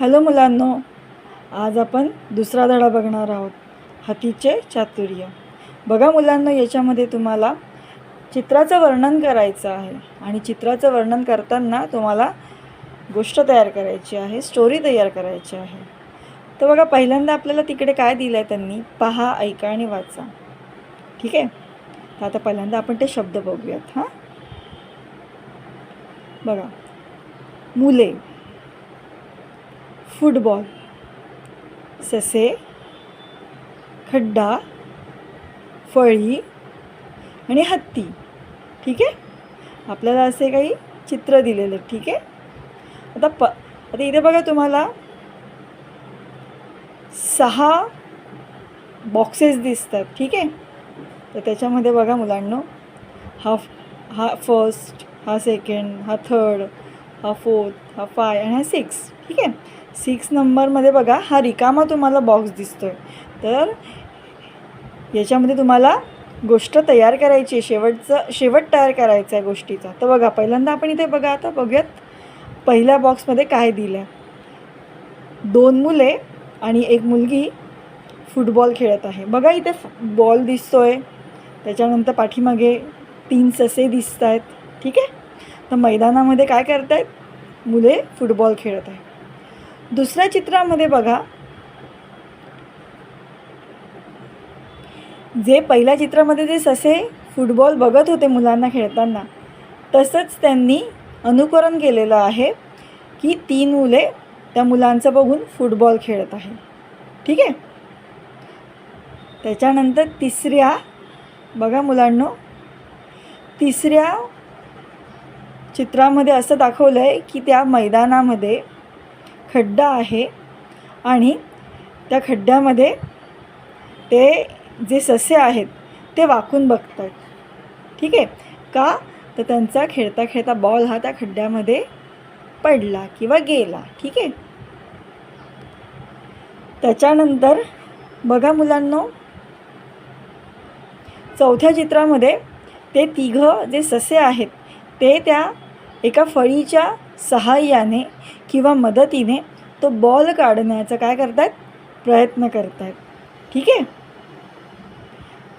Hello मुलांनो आज आपण दुसरा धडा बघणार आहोत हातीचे चातुर्य. बघा मुलांनो याच्यामध्ये तुम्हाला चित्राचं वर्णन करायचं आहे आणि चित्राचं वर्णन करताना तुम्हाला गोष्ट तयार करायची आहे स्टोरी तयार करायची आहे. तर बघा पहिल्यांदा आपल्याला तिकडे काय दिलं आहे त्यांनी? पहा ऐका आणि वाचा. ठीक आहे? तर आता पहिल्यांदा आपण ते शब्द बघूयात हां? बघा. मुले फुटबॉल ससे खड्डा फळी आणि हत्ती ठीक आहे? आपल्याला असे काही चित्र दिलेले ठीक आहे? आता प आता इथे बघा तुम्हाला सहा बॉक्सेस दिसतात ठीक आहे? तर त्याच्यामध्ये बघा मुलांनो हा हा फर्स्ट हा सेकंड हा थर्ड हा फोर्थ हा फाय आणि हा सिक्स. ठीक आहे? सिक्स नंबरमध्ये बघा हा रिकामा तुम्हाला बॉक्स दिसतो आहे तर याच्यामध्ये तुम्हाला गोष्ट तयार करायची आहे. शेवटचं शेवट तयार करायचा आहे गोष्टीचा. तर बघा पहिल्यांदा आपण इथे बघा आता बघूयात पहिल्या बॉक्समध्ये काय दिलं आहे दोन मुले आणि एक मुलगी फुटबॉल खेळत आहे. बघा इथे बॉल दिसतो आहे त्याच्यानंतर पाठीमागे तीन ससे दिसत आहेत ठीक आहे? तर मैदानामध्ये काय करत आहेत मुले फुटबॉल खेळत आहे दुसऱ्या चित्रामध्ये बघा. जे पहिल्या चित्रामध्ये जे ससे फुटबॉल बघत होते मुलांना खेळताना तसंच त्यांनी अनुकरण केलेलं आहे की तीन मुले त्या मुलांचं बघून फुटबॉल खेळत आहे ठीक आहे? त्याच्यानंतर तिसऱ्या बघा मुलांनो. तिसऱ्या चित्रामध्ये असं दाखवलं आहे की त्या मैदानामध्ये खड्डा आहे आणि त्या खड्ड्यामध्ये ते जे ससे आहेत ते वाकून बघतात. ठीक आहे? का? तर त्यांचा खेळता खेळता बॉल हा त्या खड्ड्यामध्ये पडला किंवा गेला. ठीक आहे? त्याच्यानंतर बघा मुलांनो चौथ्या चित्रामध्ये ते तिघं जे ससे आहेत ते त्या एका फळीच्या सहाय्याने किंवा मदतीने तो बॉल काढण्याचा काय करतात? प्रयत्न करत आहेत ठीक आहे?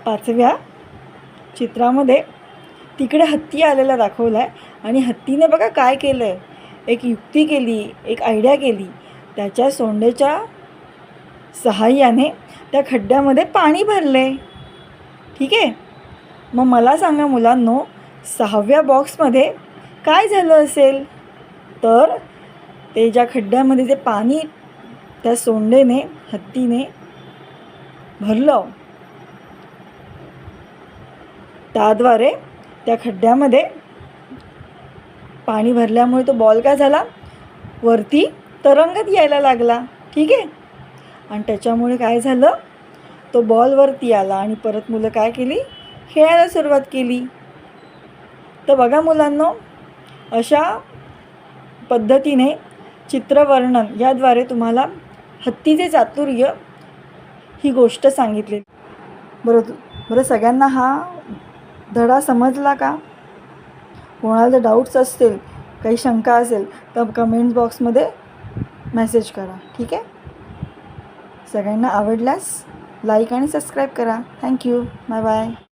पाचव्या चित्रामध्ये तिकडे हत्ती आलेला दाखवला आहे आणि हत्तीने बघा काय केलं आहे एक युक्ती केली एक आयडिया केली. त्याच्या सोंडेच्या सहाय्याने त्या खड्ड्यामध्ये पाणी भरले ठीक आहे? मग मला सांगा मुलांनो सहाव्या बॉक्समध्ये काय झालं असेल? तर ते ज्या खड्ड्यामध्ये जे पाणी त्या सोंडेने हत्तीने भरलं. त्याद्वारे त्या खड्ड्यामध्ये पाणी भरल्यामुळे तो बॉल काय झाला? वरती तरंगत यायला लागला. ठीक आहे? आणि त्याच्यामुळे काय झालं? तो बॉल वरती आला आणि परत मुलं काय केली? खेळायला सुरुवात केली. तर बघा मुलांनो अशा पद्धतीने चित्रवर्णन याद्वारे तुम्हाला हत्तीचे चातुर्य ही गोष्ट सांगितली. बरं बरं सगळ्यांना हा धडा समजला का? कोणाला जर डाऊट्स असतील काही शंका असेल तर कमेंट्स बॉक्समध्ये मेसेज करा ठीक आहे? सगळ्यांना आवडल्यास लाईक आणि सबस्क्राईब करा. Thank you bye bye